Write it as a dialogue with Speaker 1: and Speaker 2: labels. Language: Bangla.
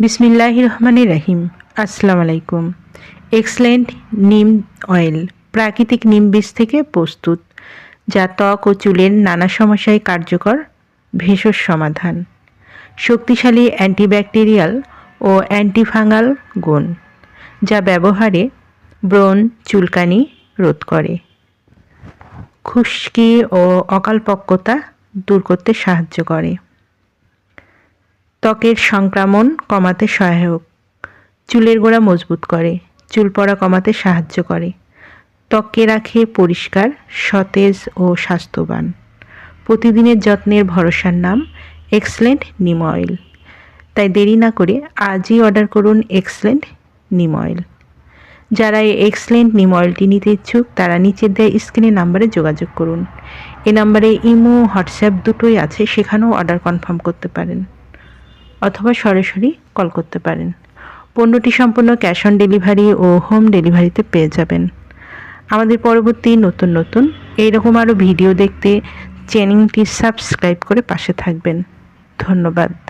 Speaker 1: বিসমিল্লাহ রহমানির রহিম। আসসালামু আলাইকুম। এক্সেলেন্ট নিম অয়েল, প্রাকৃতিক নিম বীজ থেকে প্রস্তুত, যা ত্বক ও চুলের নানা সমস্যায় কার্যকর, ভেষজ সমাধান। শক্তিশালী অ্যান্টিব্যাকটেরিয়াল ও অ্যান্টিফাঙ্গাল গুণ, যা ব্যবহারে ব্রণ, চুলকানি রোধ করে। খুশকি ও অকালপক্কতা দূর করতে সাহায্য করে। ত্বকের সংক্রমণ কমাতে সহায়ক। চুলের গোড়া মজবুত করে, চুল পড়া কমাতে সাহায্য করে। ত্বককে রাখে পরিষ্কার, সতেজ ও স্বাস্থ্যবান। প্রতিদিনের যত্নের ভরসার নাম এক্সলেন্ট নিম অয়েল। তাই দেরি না করে আজই অর্ডার করুন এক্সলেন্ট নিম অয়েল। যারা এই এক্সলেন্ট নিম অয়েলটি নিতে ইচ্ছুক, তারা নিচের দেয় স্ক্রিনের নাম্বারে যোগাযোগ করুন। এ নাম্বারে ইমো, হোয়াটসঅ্যাপ দুটোই আছে, সেখানেও অর্ডার কনফার্ম করতে পারেন। অথবা সরাসরি কল করতে পারেন। পণ্যটি সম্পূর্ণ ক্যাশ অন ডেলিভারি ও হোম ডেলিভারিতে পেয়ে যাবেন। আমাদের পরবর্তী নতুন নতুন, এইরকম আরও ভিডিও দেখতে চ্যানেলটি সাবস্ক্রাইব করে পাশে থাকবেন। ধন্যবাদ।